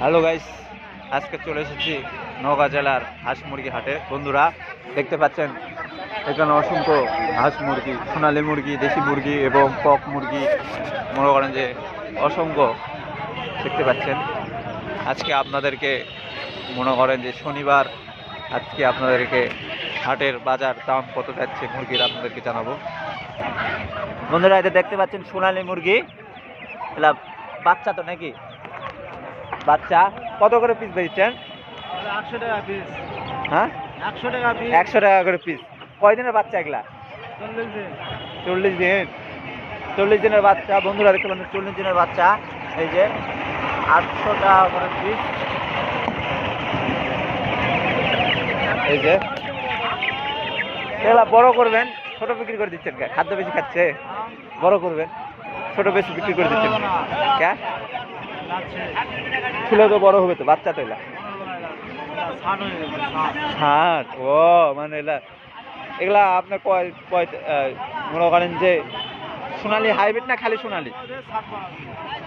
Hello guys আজকে চলে এসেছি নওগাঁ জেলার হাঁস মুরগি হাটে। বন্ধুরা, দেখতে পাচ্ছেন? এখানে অসংখ্য হাঁস মুরগি, সোনালী মুরগি, দেশি মুরগি এবং কক মুরগি। মনে করেন যে অসংখ্য দেখতে পাচ্ছেন। আজকে আপনাদেরকে, মনে করেন যে শনিবার, আজকে আপনাদেরকে হাটের বাজার দাম কত যাচ্ছে মুরগির আপনাদেরকে জানাব। বন্ধুরা এটা দেখতে পাচ্ছেন সোনালি মুরগি? বাচ্চা তো নাকি? বাচ্চা, কত করে পিস বেচছেন? একশো টাকা পিস হ্যাঁ? টাকা পিস একশো টাকা করে পিস কয়দিনের বাচ্চা এগুলা? চল্লিশ দিন। চল্লিশ দিন চল্লিশ দিনের বাচ্চা, বন্ধুরা দেখতে পাচ্ছেন, চল্লিশ দিনের বাচ্চা। এই যে, আটশো টাকা করে পিস এই যে। এগুলা বড় করবেন, ছোট বিক্রি করে দিচ্ছেন? খাদ্য বেশি খাচ্ছে? বড় করবেন, ছোট বেশি বিক্রি করে দিচ্ছেন কে? লাগছে ছিল তো বড় হবে তো, বাচ্চা তো এলা। ষাট, ও মানে এলা। এগুলা আপনার মনে করেন যে সোনালি হাইব্রিড না খালি সোনালি?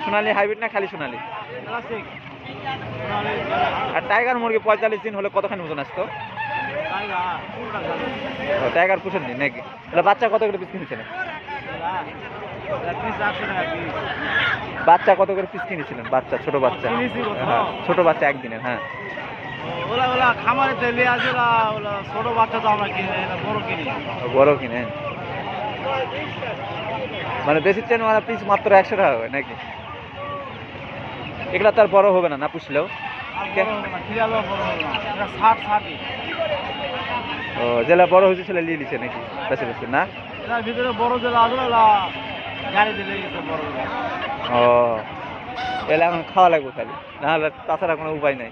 সোনালি হাইব্রিড না খালি সোনালি? আর টাইগার মুরগি পঁয়তাল্লিশ দিন হলে কতখানি মতন আসতো? টাইগার পুষেন নাকি? বাচ্চা কত করে পিস কিনেছিলেন বাচ্চা কত করে পিস কিনেছিলেন? বাচ্চা ছোট বাচ্চা। হ্যাঁ ছোট বাচ্চা একদিনের হ্যাঁ। ওলা ওলা খামারে তেলে আছে ওলা ওলা ছোট বাচ্চা তো আমরা কিনি বড় কিনি। বড় কিনেন মানে মানে পিস মাত্র একশো টাকা হবে নাকি? এগুলা তার বড় হবে না না পুষলেও? ও জেলা বড় হয়েছে ছেলে নিয়ে নিছে নাকি? বেশি বেশি না? ভিতরে বড় আছে ও এলে এখন খাওয়া লাগবে খালি। না হলে তাছাড়া কোনো উপায় নাই।